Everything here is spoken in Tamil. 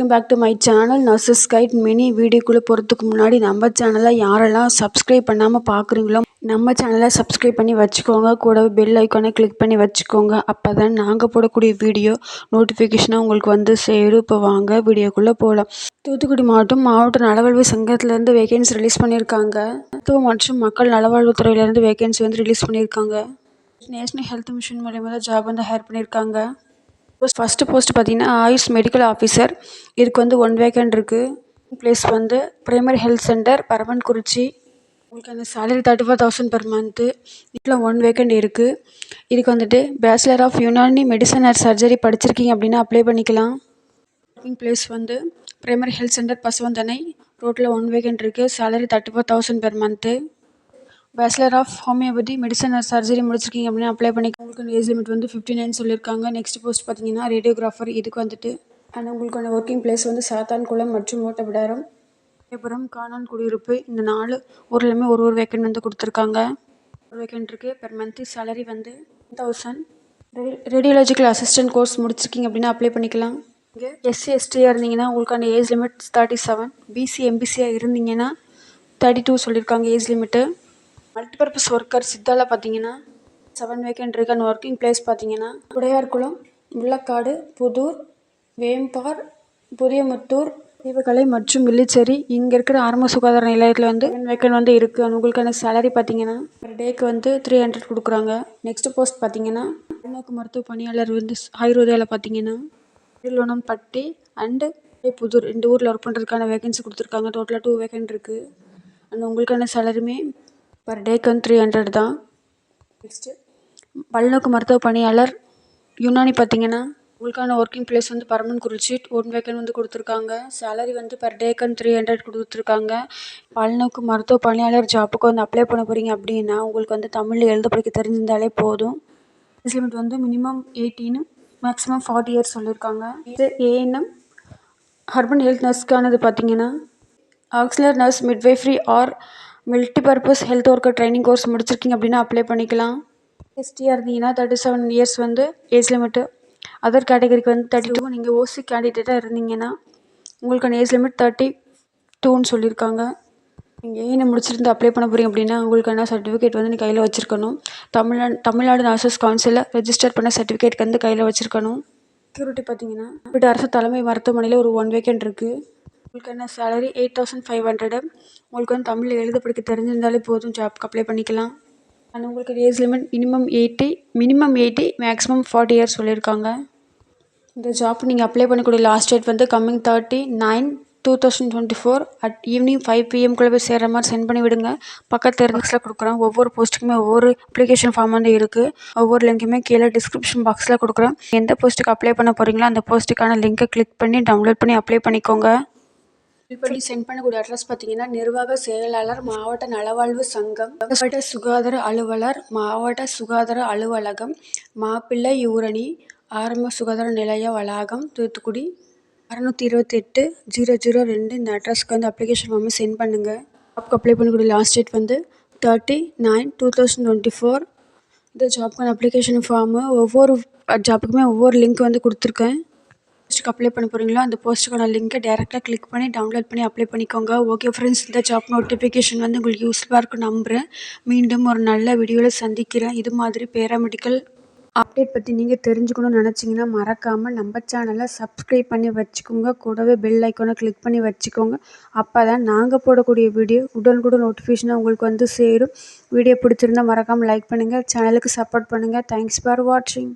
Welcome back to my channel nurses guide mini வீடியோக்குள்ளே போகிறதுக்கு முன்னாடி நம்ம சேனலை யாரெல்லாம் சப்ஸ்கிரைப் பண்ணாமல் பார்க்குறீங்களோ நம்ம சேனலை சப்ஸ்கிரைப் பண்ணி வச்சுக்கோங்க. கூடவே பெல் ஐக்கானை கிளிக் பண்ணி வச்சுக்கோங்க. அப்போ தான் நாங்கள் போடக்கூடிய வீடியோ நோட்டிஃபிகேஷனாக உங்களுக்கு வந்து சேரும். இப்போ வாங்க வீடியோக்குள்ளே போகலாம் தூத்துக்குடி மாவட்டம் மாவட்ட நலவாழ்வு சங்கத்திலேருந்து வேகன்சி ரிலீஸ் பண்ணியிருக்காங்க மருத்துவ மற்றும் மக்கள் நலவாழ்வுத்துறையிலேருந்து வேகன்சி வந்து ரிலீஸ் பண்ணியிருக்காங்க நேஷ்னல் ஹெல்த் மிஷன் மூலயமா தான் ஜாப் வந்து ஹையர் பண்ணியிருக்காங்க போஸ்ட் ஃபஸ்ட்டு போஸ்ட் பார்த்தீங்கன்னா ஆயுஷ் மெடிக்கல் ஆஃபீஸர் இதுக்கு வந்து ஒன் வேக்கண்ட் இருக்குது ப்ளேஸ் வந்து பிரைமரி ஹெல்த் சென்டர் பரமன்குறிச்சி உங்களுக்கு அந்த salary thirty four thousand per month இதில் ஒன் வேக்கண்ட் இருக்குது இதுக்கு வந்துட்டு bachelor of Unani medicine and surgery படிச்சிருக்கீங்க அப்படின்னா அப்ளை பண்ணிக்கலாம். ஒர்க்கிங் ப்ளேஸ் வந்து பிரைமரி ஹெல்த் சென்டர் பசுவந்தனை. ரோட்டில் ஒன் வேக்கண்ட் இருக்குது salary thirty four thousand per month bachelor of homeopathy medicine or surgery முடிச்சிருக்கீங்க அப்படின்னா அப்ளை பண்ணி உங்களுக்கு ஏஜ் லிமிட் வந்து ஃபிஃப்டி நைன் சொல்லியிருக்காங்க. நெக்ஸ்ட் போஸ்ட் பார்த்தீங்கன்னா ரேடியோகிராஃபர் இதுக்கு வந்துட்டு அண்ட் உங்களுக்கான ஒர்க்கிங் பிளேஸ் வந்து சாத்தான்குளம் மற்றும் ஓட்டபிடாரம் விழுப்புரம் காணான் குடியிருப்பு. இந்த நாலு ஊர்லேயுமே ஒரு ஒரு வேக்கண்ட் வந்து கொடுத்துருக்காங்க. ஒரு வேக்கன்ட் இருக்குது பெர் மந்த்லி சேலரி வந்து thousand ready radiological assistant course முடிச்சிருக்கீங்க அப்படின்னா அப்ளை பண்ணிக்கலாம். இங்கே எஸ்சி எஸ்டியாக இருந்தீங்கன்னா உங்களுக்கான age limit thirty seven BC எம்பிசியாக இருந்தீங்கன்னா தேர்ட்டி டூ சொல்லியிருக்காங்க ஏஜ் லிமிட்டு மல்டிபர்பஸ் ஒர்க்கர் சித்தாவில் பார்த்தீங்கன்னா செவன் வேக்கண்ட் இருக்கு அண்ட் ஒர்க்கிங் பிளேஸ் பார்த்தீங்கன்னா உடையார்குளம் முள்ளக்காடு புதூர் வேம்பார் புதியமுத்தூர் தீபகலை மற்றும் வில்லிச்சேரி. இங்கே இருக்கிற ஆரம்ப சுகாதார நிலையத்தில் வந்து வேக்கன் வந்து இருக்குது உங்களுக்கான சேலரி பார்த்தீங்கன்னா ஒரு டேக்கு வந்து த்ரீ ஹண்ட்ரட் கொடுக்குறாங்க. நெக்ஸ்ட் போஸ்ட் பார்த்தீங்கன்னா உள்நோக்கு மருத்துவ பணியாளர் வந்து ஆயுர்வேதாவில் பார்த்தீங்கன்னா பட்டி அண்டு புதூர். இந்த ஊரில் ஒர்க் பண்ணுறதுக்கான வேகன்சி கொடுத்துருக்காங்க. டோட்டலாக டூ வேக்கண்ட் இருக்குது அண்ட் உங்களுக்கான சேலரியுமே பர் டேக்கு வந்து த்ரீ ஹண்ட்ரட் தான். நெக்ஸ்ட்டு பல்நோக்கு மருத்துவ பணியாளர் யுனானி பார்த்தீங்கன்னா உங்களுக்கான ஒர்க்கிங் பிளேஸ் வந்து பரமன்குறிச்சி ஒன் வேக்கன் வந்து கொடுத்துருக்காங்க. சேலரி வந்து பர் டேக்கு வந்து த்ரீ ஹண்ட்ரட் கொடுத்துருக்காங்க. பல்நோக்கு மருத்துவ பணியாளர் ஜாப்புக்கு வந்து அப்ளை பண்ண போகிறீங்க அப்படின்னா உங்களுக்கு வந்து தமிழில் எழுத படிக்க தெரிஞ்சிருந்தாலே போதும். ஏஜ் லிமிட் வந்து minimum eighteen maximum forty years சொல்லியிருக்காங்க இது ஏஎன்எம் ஹர்பன் ஹெல்த் நர்ஸ்க்கானது பார்த்தீங்கன்னா auxiliary nurse midwifery or multipurpose health worker training course முடிச்சிருக்கீங்க அப்படின்னா அப்ளை பண்ணிக்கலாம். எஸ்டியாக இருந்தீங்கன்னா தேர்ட்டி செவன் இயர்ஸ் வந்து ஏஜ் லிமிட்டு அதர் கேட்டகரிக்கு வந்து தேர்ட்டி டூ நீங்கள் ஓசி கேண்டிடேட்டாக இருந்தீங்கன்னா உங்களுக்கான ஏஜ் லிமிட் தேர்ட்டி டூன்னு சொல்லியிருக்காங்க. நீங்கள் ஏன் முடிச்சிருந்து அப்ளை பண்ண போகிறீங்க அப்படின்னா உங்களுக்கான சர்டிஃபிகேட் வந்து நீ கையில் வச்சுருக்கணும். தமிழ்நாடு தமிழ்நாடு நர்சஸ் கவுன்சிலில் ரெஜிஸ்டர் பண்ண சர்டிஃபிகேட் வந்து கையில் வச்சுருக்கணும். செக்யூரிட்டி பார்த்தீங்கன்னா இப்படி அரசு தலைமை மருத்துவமனையில் ஒரு ஒன் வீக்கெண்ட் இருக்குது உங்களுக்கான salary eight thousand five hundred உங்களுக்கு வந்து தமிழ் எழுத படிக்க தெரிஞ்சிருந்தாலே போதும் ஜாப்க்கு அப்ளை பண்ணிக்கலாம். அண்ட் உங்களுக்கு age limit minimum eighty minimum eighty maximum forty years சொல்லியிருக்காங்க. இந்த ஜாப் நீங்கள் அப்ளை பண்ணக்கூடிய லாஸ்ட் டேட் வந்து coming thirty nine two thousand twenty four at evening five பிஎம்குள்ளே போய் சேர்கிற மாதிரி சென்ட் பண்ணி விடுங்க. பக்கத்து பாக்ஸில் கொடுக்குறேன். ஒவ்வொரு போஸ்ட்டுக்குமே ஒவ்வொரு அப்ளிகேஷன் ஃபார்ம் வந்து இருக்குது ஒவ்வொரு லிங்க்குமே கீழே டிஸ்கிரிப்ஷன் பாக்ஸில் கொடுக்குறேன். எந்த போஸ்ட்டுக்கு அப்ளை பண்ண போகிறீங்களோ அந்த போஸ்ட்டுக்கான லிங்க்கை கிளிக் பண்ணி டவுன்லோட் பண்ணி அப்ளை பண்ணிக்கோங்க. பண்ணி சென்ட் பண்ணக்கூடிய அட்ரஸ் பார்த்தீங்கன்னா நிர்வாக செயலாளர் மாவட்ட நலவாழ்வு சங்கம் மாவட்ட சுகாதார அலுவலர் மாவட்ட சுகாதார அலுவலகம் மாப்பிள்ளை ஊரணி ஆரம்ப சுகாதார நிலைய வளாகம் தூத்துக்குடி. அறநூற்றி இருபத்தி எட்டு ஜீரோ ஜீரோ ரெண்டு இந்த அட்ரஸ்க்கு வந்து அப்ளிகேஷன் ஃபார்மை சென்ட் பண்ணுங்கள் ஜாப்க்கு அப்ளை பண்ணக்கூடிய லாஸ்ட் டேட் வந்து thirty nine two thousand twenty four இந்த ஜாப்க்கான அப்ளிகேஷன் ஃபார்மு ஒவ்வொரு ஜாப்புக்குமே ஒவ்வொரு லிங்க் வந்து கொடுத்துருக்கேன். போஸ்ட்டுக்கு அப்ளை பண்ண போகிறீங்களோ அந்த போஸ்ட்டுக்கான லிங்க்கை டேரெக்டாக கிளிக் பண்ணி டவுன்லோட் பண்ணி அப்ளை பண்ணிக்கோங்க. ஓகே ஃப்ரெண்ட்ஸ் இந்த ஜாப் நோட்டிஃபிகேஷன் வந்து உங்களுக்கு யூஸ்ஃபுல்லாக இருக்கும் நம்புகிறேன் மீண்டும் ஒரு நல்ல வீடியோவில் சந்திக்கிறேன். இது மாதிரி பேராமெடிக்கல் அப்டேட் பற்றி நீங்கள் தெரிஞ்சுக்கணும்னு நினச்சிங்கன்னா மறக்காமல் நம்ம சேனலை சப்ஸ்கிரைப் பண்ணி வச்சுக்கோங்க. கூடவே பெல் ஐக்கானை கிளிக் பண்ணி வச்சுக்கோங்க. அப்போ தான் நாங்கள் போடக்கூடிய வீடியோ உடனுக்குடன் நோட்டிஃபிகேஷனாக உங்களுக்கு வந்து சேரும். வீடியோ பிடிச்சிருந்தால் மறக்காமல் லைக் பண்ணுங்கள் சேனலுக்கு சப்போர்ட் பண்ணுங்கள் தேங்க்ஸ் ஃபார் வாட்சிங்